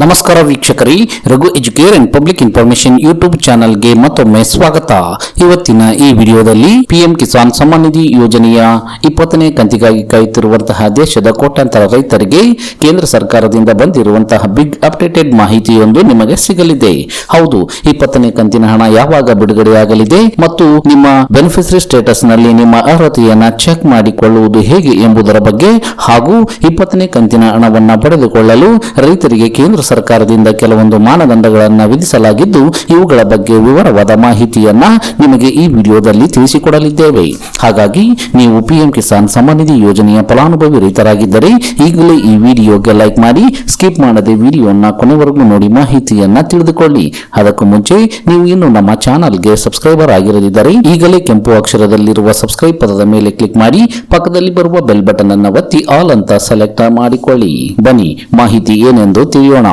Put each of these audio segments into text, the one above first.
ನಮಸ್ಕಾರ ವೀಕ್ಷಕರಿ, Raghu Educare and public information YouTube ಚಾನೆಲ್ಗೆ ಮತ್ತೊಮ್ಮೆ ಸ್ವಾಗತ. ಇವತ್ತಿನ ಈ ವಿಡಿಯೋದಲ್ಲಿ ಪಿಎಂ ಕಿಸಾನ್ ಸಮ್ಮಾನ್ ನಿಧಿ ಯೋಜನೆಯ ಇಪ್ಪತ್ತನೇ ಕಂತಿಗಾಗಿ ಕಾಯುತ್ತಿರುವಂತಹ ದೇಶದ ಕೋಟ್ಯಾಂತರ ರೈತರಿಗೆ ಕೇಂದ್ರ ಸರ್ಕಾರದಿಂದ ಬಂದಿರುವಂತಹ ಬಿಗ್ ಅಪ್ಡೇಟೆಡ್ ಮಾಹಿತಿಯೊಂದು ನಿಮಗೆ ಸಿಗಲಿದೆ. ಹೌದು, ಇಪ್ಪತ್ತನೇ ಕಂತಿನ ಹಣ ಯಾವಾಗ ಬಿಡುಗಡೆಯಾಗಲಿದೆ ಮತ್ತು ನಿಮ್ಮ ಬೆನಿಫಿಷರಿ ಸ್ಟೇಟಸ್ನಲ್ಲಿ ನಿಮ್ಮ ಅರ್ಹತೆಯನ್ನು ಚೆಕ್ ಮಾಡಿಕೊಳ್ಳುವುದು ಹೇಗೆ ಎಂಬುದರ ಬಗ್ಗೆ ಹಾಗೂ ಇಪ್ಪತ್ತನೇ ಕಂತಿನ ಹಣವನ್ನು ಪಡೆದುಕೊಳ್ಳಲು ರೈತರಿಗೆ ಕೇಂದ್ರ ಸರ್ಕಾರದಿಂದ ಕೆಲವೊಂದು ಮಾನದಂಡಗಳನ್ನು ವಿಧಿಸಲಾಗಿದ್ದು, ಇವುಗಳ ಬಗ್ಗೆ ವಿವರವಾದ ಮಾಹಿತಿಯನ್ನ ನಿಮಗೆ ಈ ವಿಡಿಯೋದಲ್ಲಿ ತಿಳಿಸಿಕೊಡಲಿದ್ದೇವೆ. ಹಾಗಾಗಿ, ನೀವು ಪಿಎಂ ಕಿಸಾನ್ ಸಮ್ಮಾನ ನಿಧಿ ಯೋಜನೆಯ ಫಲಾನುಭವಿ ರೈತರಾಗಿದ್ದರೆ, ಈಗಲೇ ಈ ವಿಡಿಯೋಗೆ ಲೈಕ್ ಮಾಡಿ, ಸ್ಕಿಪ್ ಮಾಡದೆ ವಿಡಿಯೋನ ಕೊನೆವರೆಗೂ ನೋಡಿ ಮಾಹಿತಿಯನ್ನ ತಿಳಿದುಕೊಳ್ಳಿ. ಅದಕ್ಕೂ ಮುಂಚೆ, ನೀವು ಇನ್ನು ನಮ್ಮ ಚಾನಲ್ಗೆ ಸಬ್ಸ್ಕ್ರೈಬರ್ ಆಗಿರದಿದ್ದರೆ, ಈಗಲೇ ಕೆಂಪು ಅಕ್ಷರದಲ್ಲಿರುವ ಸಬ್ಸ್ಕ್ರೈಬ್ ಪದದ ಮೇಲೆ ಕ್ಲಿಕ್ ಮಾಡಿ, ಪಕ್ಕದಲ್ಲಿ ಬರುವ ಬೆಲ್ ಬಟನ್ ಅನ್ನು ಒತ್ತಿ, ಆಲ್ ಅಂತ ಸೆಲೆಕ್ಟ್ ಮಾಡಿಕೊಳ್ಳಿ. ಬನ್ನಿ, ಮಾಹಿತಿ ಏನೆಂದು ತಿಳಿಯೋಣ.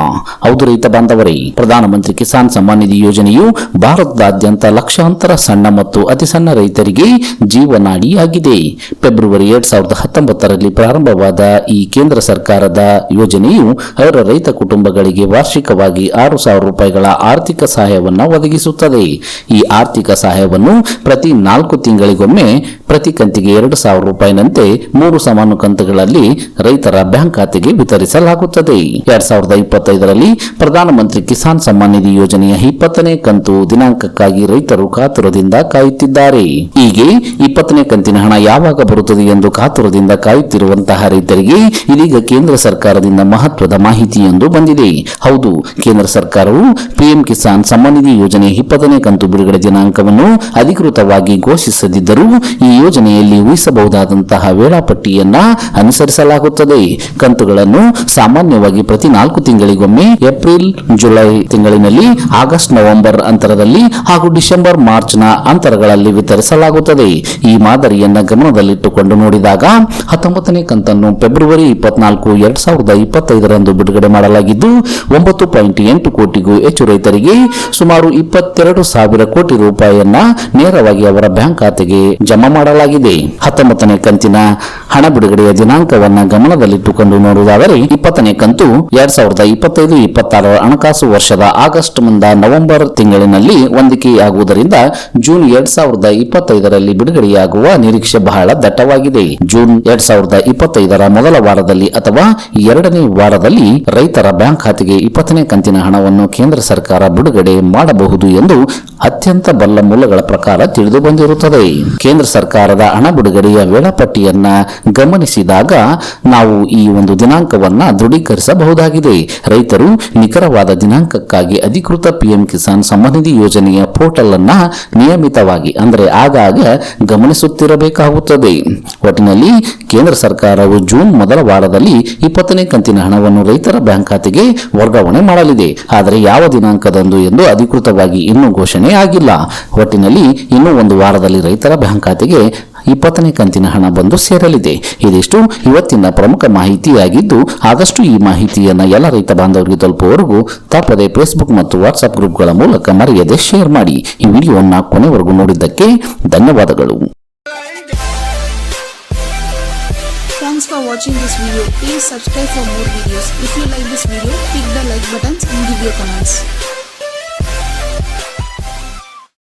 ಹೌದು ರೈತ ಬಾಂಧವರೇ, ಪ್ರಧಾನಮಂತ್ರಿ ಕಿಸಾನ್ ಸಮ್ಮಾನ್ ನಿಧಿ ಯೋಜನೆಯು ಭಾರತದಾದ್ಯಂತ ಲಕ್ಷಾಂತರ ಸಣ್ಣ ಮತ್ತು ಅತಿ ಸಣ್ಣ ರೈತರಿಗೆ ಜೀವನಾಡಿಯಾಗಿದೆ. ಫೆಬ್ರವರಿ ಎರಡ್ ಸಾವಿರದ ಹತ್ತೊಂಬತ್ತರಲ್ಲಿ ಪ್ರಾರಂಭವಾದ ಈ ಕೇಂದ್ರ ಸರ್ಕಾರದ ಯೋಜನೆಯು ಅವರ ರೈತ ಕುಟುಂಬಗಳಿಗೆ ವಾರ್ಷಿಕವಾಗಿ ಆರು ಸಾವಿರ ರೂಪಾಯಿಗಳ ಆರ್ಥಿಕ ಸಹಾಯವನ್ನು ಒದಗಿಸುತ್ತದೆ. ಈ ಆರ್ಥಿಕ ಸಹಾಯವನ್ನು ಪ್ರತಿ ನಾಲ್ಕು ತಿಂಗಳಿಗೊಮ್ಮೆ ಪ್ರತಿ ಕಂತಿಗೆ ಎರಡು ಸಾವಿರ ರೂಪಾಯಿನಂತೆ ಮೂರು ಸಮಾನು ಕಂತುಗಳಲ್ಲಿ ರೈತರ ಬ್ಯಾಂಕ್ ಖಾತೆಗೆ ವಿತರಿಸಲಾಗುತ್ತದೆ. ಎರಡ್ ಸಾವಿರದ ಇಪ್ಪತ್ತೈದರಲ್ಲಿ ಪ್ರಧಾನಮಂತ್ರಿ ಕಿಸಾನ್ ಸಮ್ಮಾನ್ ನಿಧಿ ಯೋಜನೆಯ ಇಪ್ಪತ್ತನೇ ಕಂತು ದಿನಾಂಕಕ್ಕಾಗಿ ರೈತರು ಕಾತುರದಿಂದ ಕಾಯುತ್ತಿದ್ದಾರೆ. ಹೀಗೆ ಇಪ್ಪತ್ತನೇ ಕಂತಿನ ಹಣ ಯಾವಾಗ ಬರುತ್ತದೆ ಎಂದು ಕಾತುರದಿಂದ ಕಾಯುತ್ತಿರುವಂತಹ ರೈತರಿಗೆ ಇದೀಗ ಕೇಂದ್ರ ಸರ್ಕಾರದಿಂದ ಮಹತ್ವದ ಮಾಹಿತಿಯೊಂದು ಬಂದಿದೆ. ಹೌದು, ಕೇಂದ್ರ ಸರ್ಕಾರವು ಪಿಎಂ ಕಿಸಾನ್ ಸಮ್ಮಾನ್ ನಿಧಿ ಯೋಜನೆ ಇಪ್ಪತ್ತನೇ ಕಂತು ಬಿಡುಗಡೆ ದಿನಾಂಕವನ್ನು ಅಧಿಕೃತವಾಗಿ ಘೋಷಿಸದಿದ್ದರೂ ಈ ಯೋಜನೆಯಲ್ಲಿ ಊಹಿಸಬಹುದಾದಂತಹ ವೇಳಾಪಟ್ಟಿಯನ್ನ ಅನುಸರಿಸಲಾಗುತ್ತದೆ. ಕಂತುಗಳನ್ನು ಸಾಮಾನ್ಯವಾಗಿ ಪ್ರತಿ ನಾಲ್ಕು ತಿಂಗಳಿಗೊಮ್ಮೆ ಏಪ್ರಿಲ್, ಜುಲೈ ತಿಂಗಳಿನಲ್ಲಿ ಆಗಸ್ಟ್ ನವೆಂಬರ್ ಅಂತರದಲ್ಲಿ ಹಾಗೂ ಡಿಸೆಂಬರ್ ಮಾರ್ಚ್ನ ಅಂತರಗಳಲ್ಲಿ ವಿತರಿಸಲಾಗುತ್ತದೆ. ಈ ಮಾದರಿಯನ್ನ ಗಮನದಲ್ಲಿಟ್ಟುಕೊಂಡು ನೋಡಿದಾಗ ಹತ್ತೊಂಬತ್ತನೇ ಕಂತನ್ನು ಫೆಬ್ರವರಿ ಇಪ್ಪತ್ನಾಲ್ಕು ಎರಡ್ ಸಾವಿರದ ಇಪ್ಪತ್ತೈದರಂದು ಬಿಡುಗಡೆ ಮಾಡಲಾಗಿದ್ದು, ಒಂಬತ್ತು ಪಾಯಿಂಟ್ ಎಂಟು ಕೋಟಿಗೂ ಹೆಚ್ಚು ರೈತರಿಗೆ ಸುಮಾರು ಇಪ್ಪತ್ತೆರಡು ಸಾವಿರ ಕೋಟಿ ರೂಪಾಯಿಯನ್ನ ನೇರವಾಗಿ ಅವರ ಬ್ಯಾಂಕ್ ಖಾತೆಗೆ ಜಮಾ ಮಾಡಲಾಗಿದೆ. ಹತ್ತೊಂಬತ್ತನೇ ಕಂತಿನ ಹಣ ಬಿಡುಗಡೆಯ ದಿನಾಂಕವನ್ನು ಗಮನದಲ್ಲಿಟ್ಟುಕೊಂಡು ನೋಡುವುದಾದರೆ, ಇಪ್ಪತ್ತನೇ ಕಂತು ಎರಡ್ ಸಾವಿರದ ಇಪ್ಪತ್ತೈದು ಇಪ್ಪತ್ತಾರರ ಹಣಕಾಸು ವರ್ಷದ ಆಗಸ್ಟ್ ಮುಂದ ನವೆಂಬರ್ ತಿಂಗಳಿನಲ್ಲಿ ಹೊಂದಿಕೆಯಾಗುವುದರಿಂದ ಜೂನ್ ಎರಡ್ ಸಾವಿರದ ಇಪ್ಪತ್ತೈದರಲ್ಲಿ ಬಿಡುಗಡೆಯಾಗುವ ನಿರೀಕ್ಷೆ ಬಹಳ ದಟ್ಟವಾಗಿದೆ. ಜೂನ್ ಎರಡ್ ಸಾವಿರದ ಇಪ್ಪತ್ತೈದರ ಮೊದಲ ವಾರದಲ್ಲಿ ಅಥವಾ ಎರಡನೇ ವಾರದಲ್ಲಿ ರೈತರ ಬ್ಯಾಂಕ್ ಖಾತೆಗೆ ಇಪ್ಪತ್ತನೇ ಕಂತಿನ ಹಣವನ್ನು ಕೇಂದ್ರ ಸರ್ಕಾರ ಬಿಡುಗಡೆ ಮಾಡಬಹುದು ಎಂದು ಅತ್ಯಂತ ಬಲ್ಲ ಮೂಲಗಳ ಪ್ರಕಾರ ತಿಳಿದು ಬಂದಿರುತ್ತದೆ. ಕೇಂದ್ರ ಸರ್ಕಾರದ ಹಣ ಬಿಡುಗಡೆಯ ವೇಳಾಪಟ್ಟಿಯನ್ನ ಗಮನಿಸಿದಾಗ ನಾವು ಈ ಒಂದು ದಿನಾಂಕವನ್ನ ದೃಢೀಕರಿಸಬಹುದಾಗಿದೆ. ರೈತರು ನಿಖರವಾದ ದಿನಾಂಕಕ್ಕಾಗಿ ಅಧಿಕೃತ ಪಿಎಂ ಕಿಸಾನ್ ಸಮ್ಮಾನ್ ನಿಧಿ ಯೋಜನೆಯ ಪೋರ್ಟಲ್ ಅನ್ನ ನಿಯಮಿತವಾಗಿ, ಅಂದರೆ ಆಗಾಗ ಗಮನಿಸುತ್ತಿರಬೇಕಾಗುತ್ತದೆ. ಒಟ್ಟಿನಲ್ಲಿ ಕೇಂದ್ರ ಸರ್ಕಾರವು ಜೂನ್ ಮೊದಲ ವಾರದಲ್ಲಿ ಇಪ್ಪತ್ತನೇ ಕಂತಿನ ಹಣವನ್ನು ರೈತರ ಬ್ಯಾಂಕ್ ಖಾತೆಗೆ ವರ್ಗಾವಣೆ ಮಾಡಲಿದೆ. ಆದರೆ ಯಾವ ದಿನಾಂಕದಂದು ಎಂದು ಅಧಿಕೃತವಾಗಿ ಇನ್ನೂ ಘೋಷಣೆ ಆಗಿಲ್ಲ. ಒಟ್ಟಿನಲ್ಲಿ ಇನ್ನೂ ಒಂದು ವಾರದಲ್ಲಿ ರೈತರ ಬ್ಯಾಂಕ್ ಖಾತೆಗೆ ಇಪ್ಪತ್ತನೇ ಕಂತಿನ ಹಣ ಬಂದು ಸೇರಲಿದೆ ಇದಿಷ್ಟು ಇವತ್ತಿನ ಪ್ರಮುಖ ಮಾಹಿತಿಯಾಗಿದ್ದು ಆದಷ್ಟು ಈ ಮಾಹಿತಿಯನ್ನು ಎಲ್ಲ ರೈತ ಬಾಂಧವರಿಗೆ ತಲುಪುವವರೆಗೂ ತಪ್ಪದೆ ಫೇಸ್ಬುಕ್ ಮತ್ತು ವಾಟ್ಸ್ಆಪ್ ಗ್ರೂಪ್ಗಳ ಮೂಲಕ ಮರೆಯದೆ ಶೇರ್ ಮಾಡಿ ಈ ವಿಡಿಯೋವನ್ನು ಕೊನೆವರೆಗೂ ನೋಡಿದ್ದಕ್ಕೆ ಧನ್ಯವಾದಗಳು Thanks for watching this video. Please subscribe for more videos. If you like this video, click the like buttons and give your comments.